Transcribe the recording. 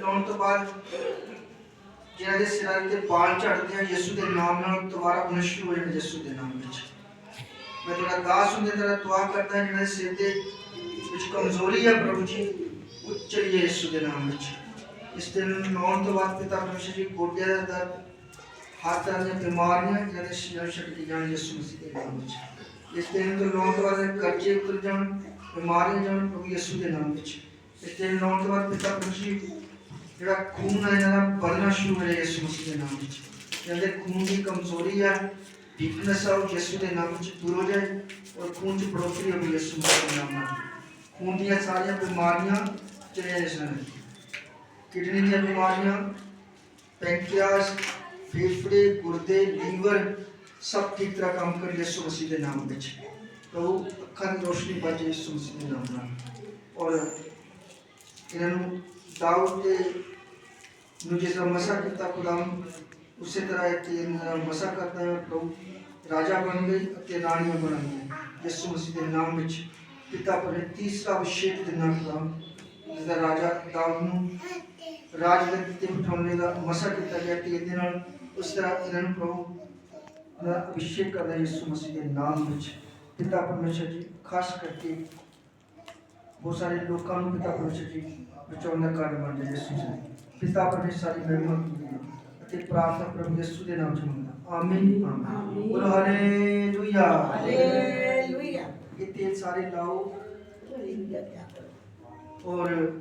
ਲਾਉਣ ਤੋਂ ਬਾਅਦ ਜਿਹਨਾਂ ਦੇ ਸਿਰਾਂ ਤੇ ਬਾਲ ਝੜਦੇ ਆ ਯਿਸੂ ਦੇ ਨਾਮ ਨਾਲ ਦੁਬਾਰਾ ਨਸ਼ੂ ਹੋ ਜਾਣ ਯਿਸੂ ਦੇ ਨਾਮ ਵਿੱਚ। ਮੈਂ ਤੁਹਾਡਾ ਦਾਸ ਹੁੰਦੇ ਤੇਰਾ ਦੁਆ ਕਰਦਾ ਹਾਂ, ਜਿਹਨਾਂ ਦੇ ਸਿਰ ਦੇ ਵਿੱਚ ਕਮਜ਼ੋਰੀ ਹੈ ਪ੍ਰਭੂ ਜੀ ਉੱਚਲੀਏ ਯਿਸੂ ਦੇ ਨਾਮ ਵਿੱਚ। ਇਸ ਦਿਨ ਲਾਉਣ ਤੋਂ ਬਾਅਦ ਪਿਤਾ ਪਰਮੇਸ਼ਰ ਜੀ ਗੋਡਿਆਂ ਦਾ ਦਰਦ ਹਰ ਤਰ੍ਹਾਂ ਦੀਆਂ ਬਿਮਾਰੀਆਂ ਜਿਹਨਾਂ ਦੇ ਸ਼ਰੀਰ ਛੱਡ ਜਾਣ ਯਿਸੂ ਮਸੀਹ ਦੇ ਨਾਮ ਵਿੱਚ। ਇਸ ਦਿਨ ਤੋਂ ਲਾਉਣ ਤੋਂ ਬਾਅਦ ਕਰਜ਼ੇ ਉਤਰ ਜਾਣ ਬਿਮਾਰੀਆਂ ਜਾਣ ਪ੍ਰਭੂ ਯਿਸੂ ਦੇ ਨਾਮ ਵਿੱਚ। ਇਸ ਦਿਨ ਲਾਉਣ ਤੋਂ ਬਾਅਦ ਪਿਤਾ ਪਰਮੇਸ਼ਰ ਜੀ ਜਿਹੜਾ ਖੂਨ ਹੈ ਇਹਨਾਂ ਦਾ ਵਧਣਾ ਸ਼ੁਰੂ ਹੋ ਜਾਏਗਾ ਯਿਸੂ ਮਸੀਹ ਦੇ ਨਾਮ ਵਿੱਚ। ਜਿਹਦੇ ਖੂਨ ਦੀ ਕਮਜ਼ੋਰੀ ਹੈ ਵੀਕਨੈਸ ਹੈ, ਉਹ ਯਿਸੂ ਦੇ ਨਾਮ ਵਿੱਚ ਦੂਰ ਹੋ ਜਾਏ ਔਰ ਖੂਨ ਚ ਬੜੋਤਰੀ ਹੋਵੇ ਯਿਸੂ ਮਸੀਹ ਦੇ ਨਾਮ ਨਾਲ। ਖੂਨ ਦੀਆਂ ਸਾਰੀਆਂ ਬਿਮਾਰੀਆਂ ਚਲੇ ਜਾਣ ਕਿਡਨੀ ਦੀਆਂ ਬਿਮਾਰੀਆਂ ਪੈਂਕ੍ਰੀਆਸ ਫੇਫੜੇ, ਗੁਰਦੇ, ਲੀਵਰ, ਸਭ ਠੀਕ ਤਰ੍ਹਾਂ ਕੰਮ ਕਰ ਯਿਸੂ ਮਸੀਹ ਦੇ ਨਾਮ ਵਿੱਚ। ਪ੍ਰਭੂ, ਅੱਖਾਂ ਦੀ ਰੋਸ਼ਨੀ ਬਚੇ ਯਿਸੂ ਮਸੀਹ ਦੇ ਨਾਮ ਨਾਲ। ਔਰ ਇਹਨਾਂ ਨੂੰ ਦਾਊਦ ਦੇ ਨੂੰ ਜਿਸ ਤਰ੍ਹਾਂ ਮਸਾ ਕੀਤਾ ਖੁਦਾਮ ਉਸੇ ਤਰ੍ਹਾਂ ਇਹ ਕਿ ਮਸਾ ਕਰਦਾ ਹੈ ਪ੍ਰਭੂ ਰਾਜਾ ਬਣ ਗਏ ਅਤੇ ਰਾਣੀਆਂ ਬਣ ਗਈਆਂ ਯਿਸੂ ਮਸੀਹ ਦੇ ਨਾਮ ਵਿੱਚ ਪਿਤਾ ਪਰ ਤੀਸਰਾ ਅਭਿਸ਼ੇਕ ਦੇ ਨਾਮ ਖੁਦਾਮ ਜਿਸ ਦਾ ਰਾਜਾ ਦਾਊਦ ਨੂੰ ਰਾਜ ਦੇ ਕਿਤੇ ਬਿਠਾਉਣੇ ਦਾ ਮਸਾ ਕੀਤਾ ਗਿਆ ਤੇ ਇਹਦੇ ਨਾਲ ਉਸ ਤਰ੍ਹਾਂ ਇਹਨਾਂ ਨੂੰ ਪ੍ਰਭੂ ਦਾ ਅਭਿਸ਼ੇਕ ਕਰਦਾ ਹੈ ਯਿਸੂ ਮਸੀਹ ਦੇ ਨਾਮ ਵਿੱਚ ਪਿਤਾ ਪਰਮੇਸ਼ਰ ਜੀ ਖਾਸ ਕਰਕੇ ਬਹੁਤ ਸਾਰੇ ਲੋਕਾਂ ਨੂੰ ਪਿਤਾ ਪਰਮੇਸ਼ਰ ਜੀ ਬਚਾਉਣ ਦਾ ਕਾਰਨ ਬਣ ਯਿਸੂ ਜੀ ਪਿਤਾ ਪਰਮੇਸ਼ਰ ਸਾਰੀ ਮਹਿਮਾ ਕੀਤੀ ਅਤੇ ਪ੍ਰਾਰਥਨਾ ਪ੍ਰਭੂ ਯਿਸੂ ਦੇ ਨਾਮ ਚ ਮੰਗਦਾ ਆਮੀਨ। ਆਮੀਨ। ਬੋਲੋ ਹਾਲੇਲੂਇਆ। ਹਾਲੇਲੂਇਆ। ਇਹ ਤੇਲ ਸਾਰੇ ਲਾਓ। ਔਰ